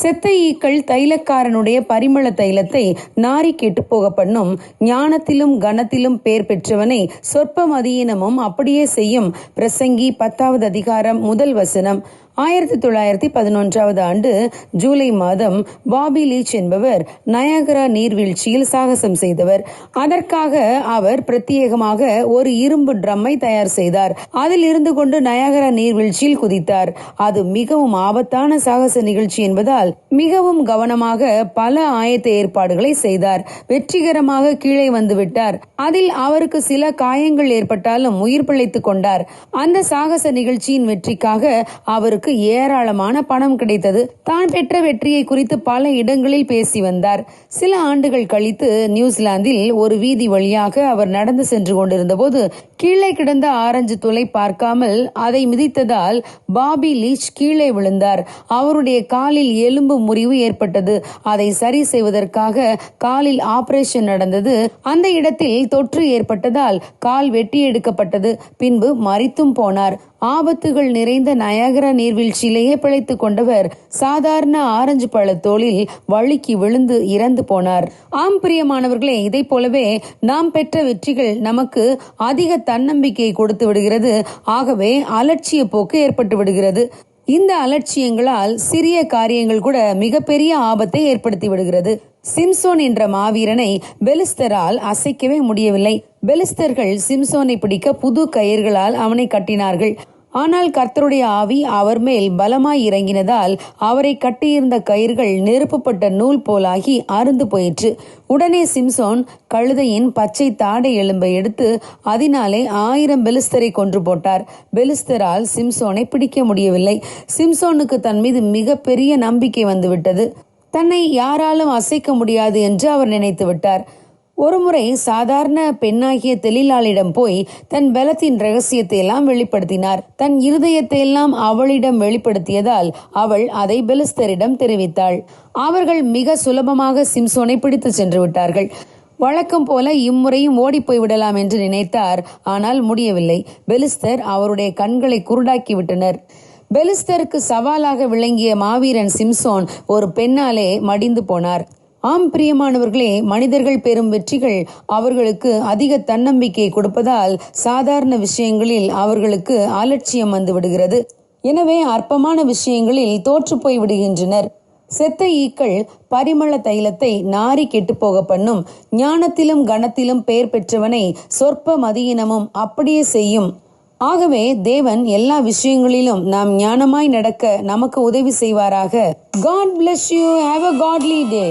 செத்த ஈக்கள் தைலக்காரனுடைய பரிமள தைலத்தை நாரி கெட்டு போக பண்ணும். ஞானத்திலும் கனத்திலும் பேர் பெற்றவனை சொற்ப மதியினமும் அப்படியே செய்யும். பிரசங்கி பத்தாவது அதிகாரம் முதல் வசனம். ஆயிரத்தி தொள்ளாயிரத்தி பதினொன்றாவது ஆண்டு ஜூலை மாதம் பாபி லீச் என்பவர் நயாகரா நீர்வீழ்ச்சியில் சாகசம் செய்தவர். அதற்காக அவர் பிரத்யேகமாக ஒரு இரும்பு ட்ரம்மை தயார் செய்தார். அதில் இருந்து கொண்டு நயாகரா நீர்வீழ்ச்சியில் குதித்தார். அது மிகவும் ஆபத்தான சாகச நிகழ்ச்சி என்பதால் மிகவும் கவனமாக பல ஆயத்த ஏற்பாடுகளை செய்தார். வெற்றிகரமாக கீழே வந்துவிட்டார் அதில் அவருக்கு சில காயங்கள் ஏற்பட்டாலும் உயிர் பிழைத்துக் கொண்டார். அந்த சாகச நிகழ்ச்சியின் வெற்றிக்காக அவருக்கு ஏராளமான பணம் கிடைத்தது. தான் பெற்ற வெற்றியை குறித்து பல இடங்களில் பேசி வந்தார். சில ஆண்டுகள் கழித்து நியூசிலாந்தில் ஒரு வீதி வழியாக அவர் நடந்து சென்று கொண்டிருந்த போது கீழே கிடந்த ஆரஞ்சு துளை பார்க்காமல் அதை மிதித்ததால் பாபி லீச் கீழே விழுந்தார். அவருடைய காலில் எலும்பு முறிவு ஏற்பட்டது. அதை சரி செய்வதற்காக காலில் ஆபரேஷன் நடந்தது. அந்த இடத்தில் தொற்று ஏற்பட்டதால் கால் வெட்டி எடுக்கப்பட்டது பின்பு மறித்தும் போனார். ஆபத்துகள் நிறைந்த நயாகரா வீழ்ச்சியிலேயே பிழைத்துக் கொண்டவர் சாதாரண ஆரஞ்சு பழத்தோளில் வழுக்கி விழுந்து இறந்து போனார். ஆம் பிரியமானவர்களே இதை போலவே நாம் பெற்ற வெற்றிகள் நமக்கு அதிக தன்னம்பிக்கையை கொடுத்து விடுகிறது. ஆகவே அலட்சிய போக்கு ஏற்பட்டு விடுகிறது. இந்த அலட்சியங்களால் சிறிய காரியங்கள் கூட மிகப்பெரிய ஆபத்தை ஏற்படுத்தி விடுகிறது. சிம்சோன் என்ற மாவீரனை பெலிஸ்தரால் அசைக்கவே முடியவில்லை. பெலிஸ்தர்கள் சிம்சோனை பிடிக்க புது கயிர்களால் அவனை கட்டினார்கள். ஆனால் கர்த்தருடைய ஆவி அவர் மேல் பலமாய் இறங்கினதால் அவரை கட்டியிருந்த கயிர்கள் நெருப்புப்பட்ட நூல் போலாகி அருந்து போயிற்று. உடனே சிம்சோன் கழுதையின் பச்சை தாடை எலும்பை எடுத்து அதனாலே ஆயிரம் பெலிஸ்தரை கொன்று போட்டார். பெலிஸ்தரால் சிம்சோனை பிடிக்க முடியவில்லை. சிம்சோனுக்கு தன் மீது மிகப்பெரிய நம்பிக்கை வந்துவிட்டது. தன்னை யாராலும் அசைக்க முடியாது என்று அவர் நினைத்து விட்டார். ஒருமுறை சாதாரண பெண்ணாகிய தெலிலாளிடம் போய் தன் பலத்தின் ரகசியத்தை எல்லாம் வெளிப்படுத்தினார். தன் இருதயத்தை எல்லாம் அவளிடம் வெளிப்படுத்தியதால் அவள் அதை பெலிஸ்தரிடம் தெரிவித்தாள். அவர்கள் மிக சுலபமாக சிம்சோனை பிடித்து சென்று விட்டார்கள் வழக்கம் போல இம்முறையும் ஓடிப்போய் விடலாம் என்று நினைத்தார். ஆனால் முடியவில்லை. பெலிஸ்தர் அவருடைய கண்களை குருடாக்கி விட்டனர். பெலிஸ்தருக்கு சவாலாக விளங்கிய மாவீரன் சிம்சோன் ஒரு பெண்ணாலே மடிந்து போனார். ஆம் பிரியமானவர்களே மனிதர்கள் பெறும் வெற்றிகள் அவர்களுக்கு அதிக தன்னம்பிக்கை கொடுப்பதால் சாதாரண விஷயங்களில் அவர்களுக்கு அலட்சியம் வந்து விடுகிறது. எனவே அற்பமான விஷயங்களில் தோற்று போய் விடுகின்றனர். செத்த ஈக்கள் பரிமள தைலத்தை நாரி கெட்டுப்போக பண்ணும் ஞானத்திலும் கணத்திலும் பெயர் பெற்றவனை சொற்ப மதியினமும் அப்படியே செய்யும். ஆகவே தேவன் எல்லா விஷயங்களிலும் நாம் ஞானமாய் நடக்க நமக்கு உதவி செய்வாராக. God bless you have a godly day